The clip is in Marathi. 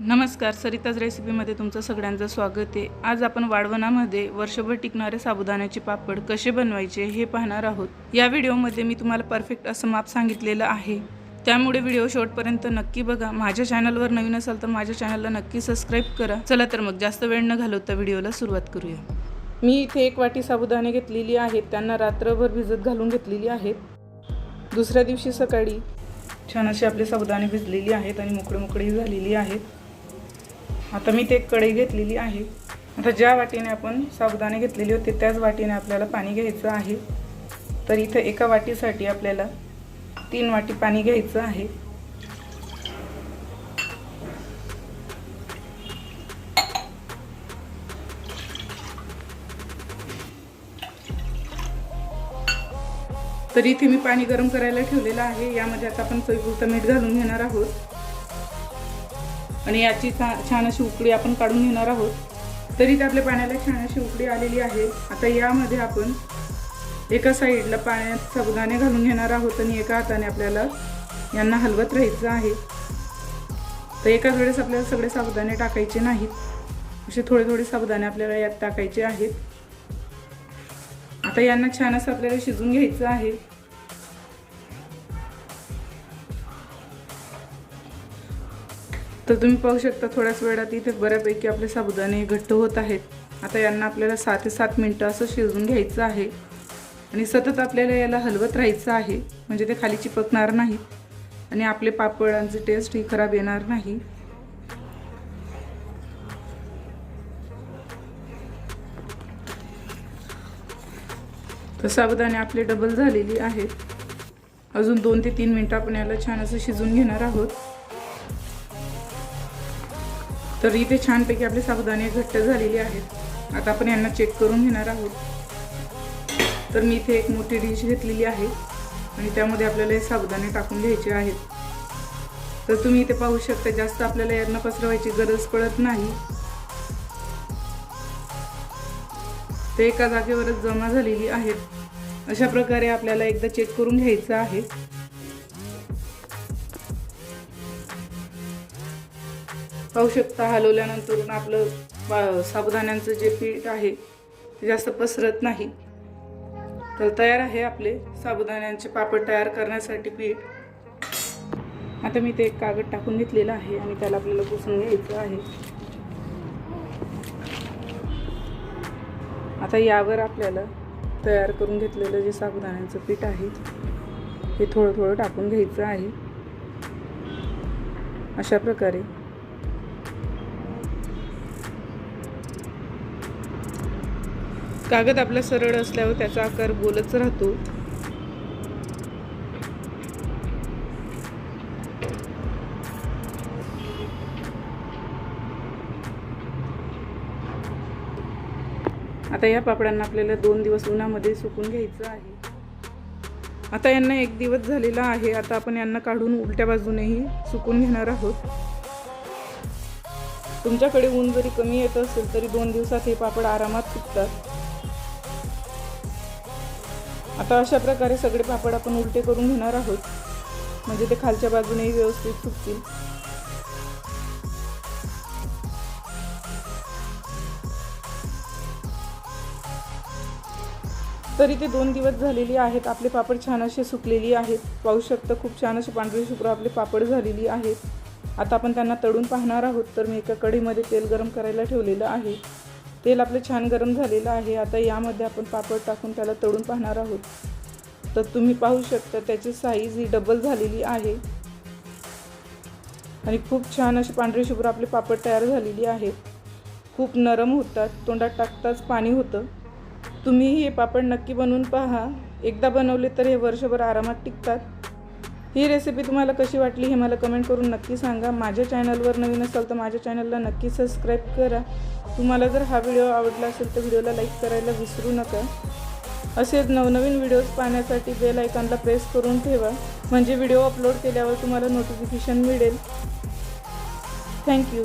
नमस्कार सरिताज रेसिपीमध्ये तुमचं सगळ्यांचं स्वागत आहे. आज आपण वाढवणामध्ये वर्षभर टिकणारे साबुदाण्याचे पापड कसे बनवायचे हे पाहणार आहोत. या व्हिडिओमध्ये मी तुम्हाला परफेक्ट असं माप सांगितलेलं आहे. त्यामुळे व्हिडिओ शेवटपर्यंत नक्की बघा. माझ्या चॅनलवर नवीन असाल तर माझ्या चॅनलला नक्की सबस्क्राईब करा. चला तर मग जास्त वेळ न घालवता व्हिडिओला सुरुवात करूया. मी इथे एक वाटी साबुदाणे घेतलेली आहेत. त्यांना रात्रभर भिजत घालून घेतलेली आहेत. दुसऱ्या दिवशी सकाळी छान अशी आपले साबुदाणे भिजलेली आहेत आणि मोकळे मोकळी झालेली आहेत. आता मी ते एक कढई घेतलेली आहे. आता ज्या वाटीने आपण साबुदाणे घेतलेले होते त्याच वाटीने आपल्याला पाणी घ्यायचं आहे. तर इथं एका वाटीसाठी आपल्याला तीन वाटी पाणी घ्यायचं आहे. तर इथे मी पाणी गरम करायला ठेवलेलं आहे. यामध्ये आता आपण चवीपुरतं मीठ घालून घेणार आहोत. आणि याची छान अशी उकडी आपण काढून घेणार आहोत. तरी ते आपल्या पाण्याला छान अशी उकडी आलेली आहे. आता यामध्ये आपण एका साईडला पाण्यात साबुदाणे घालून घेणार आहोत आणि एका हाताने आपल्याला यांना हलवत राहायचं आहे. तर एकाच वेळेस आपल्याला सगळे साबुदाणे टाकायचे नाहीत. असे थोडे थोडे साबुदाणे आपल्याला यात टाकायचे आहेत. आता यांना छान असं आपल्याला शिजून घ्यायचं आहे. तर तुम्ही पाहू शकता थोड्याच वेळात इथे बऱ्यापैकी आपले साबुदाणे घट्ट होत आहेत. आता यांना आपल्याला सहा ते सात मिनटं असं शिजून घ्यायचं आहे. आणि सतत आपल्याला याला हलवत राहायचं आहे. म्हणजे ते खाली चिपकणार नाही. आणि आपले पापडांची टेस्ट ही खराब येणार नाही. तर साबुदाणे आपले डबल झालेली आहेत. अजून दोन ते तीन मिनटं आपण याला छान असं शिजून घेणार आहोत. तर इथे छानपैकी आपले साबुदाणे घट्ट झालेले आहेत. आता आपण यांना चेक करून घेणार आहोत. तर मी इथे एक मोठी डिश घेतलेली आहे आणि त्यामध्ये आपल्याला हे साबुदाणे टाकून घ्यायचे आहेत. तर तुम्ही इथे पाहू शकता जास्त आपल्याला यांना पसरवायची गरज पडत नाही. ते एका जागेवरच जमा झालेली आहेत. अशा प्रकारे आपल्याला एकदा चेक करून घ्यायचं आहे. पाहू शकता हलवल्यानंतर आपलं साबुदाण्यांचं जे पीठ आहे ते जास्त पसरत नाही. तर तयार आहे आपले साबुदाण्यांचे पापड तयार करण्यासाठी पीठ. आता मी ते एक कागद टाकून घेतलेलं आहे आणि त्याला आपल्याला पुसून घ्यायचं आहे. आता यावर आपल्याला तयार करून घेतलेलं जे साबुदाण्याचं पीठ आहे हे थोडं थोडं टाकून घ्यायचं आहे. अशा प्रकारे कागद आपला सरळ असल्यावर त्याचा आकार गोलच राहतो. आता या पापडांना आपल्याला दोन दिवस उन्हामध्ये सुकून घ्यायचं आहे. आता यांना एक दिवस झालेला आहे. आता आपण यांना काढून उलट्या बाजूनेही सुकून घेणार आहोत. तुमच्याकडे ऊन जरी कमी येत असेल तरी दोन दिवसात हे पापड आरामात सुकतात. आता अशा प्रकारे सगळे पापड आपण उलटे करून घेणार आहोत. म्हणजे ते खालच्या बाजूनेही व्यवस्थित सुकतील तरी ते दोन दिवस झालेली आहेत. आपले पापड छान असे सुकलेली आहेत. पाहू शकतं खूप छान असे पांढरे शुक्र आपले पापड झालेली आहेत. आता आपण त्यांना तळून पाहणार आहोत. तर मी एका कढीमध्ये तेल गरम करायला ठेवलेलं आहे. तेल आपलं छान गरम झालेलं आहे. आता यामध्ये आपण पापड टाकून त्याला तळून पाहणार आहोत. तर तुम्ही पाहू शकता त्याची साईज ही डबल झालेली आहे. आणि खूप छान असे पांढरे शुभ्र आपले पापड तयार झालेली आहेत खूप नरम होतात. तोंडात टाकताच पाणी होतं. तुम्ही हे पापड नक्की बनवून पहा. एकदा बनवले तर हे वर्षभर आरामात टिकतात. ही रेसिपी तुम्हाला कशी वाटली हे मला कमेंट करून नक्की सांगा. माझ्या चॅनलवर नवीन असाल तर माझ्या चॅनलला नक्की सबस्क्राईब करा. तुम्हाला जर हा व्हिडिओ आवडला असेल तर व्हिडिओला लाईक करायला विसरू नका. असेच नवनवीन व्हिडिओज पाहण्यासाठी बेल आयकॉनला प्रेस करून ठेवा. म्हणजे व्हिडिओ अपलोड केल्यावर तुम्हाला नोटिफिकेशन मिळेल. थँक्यू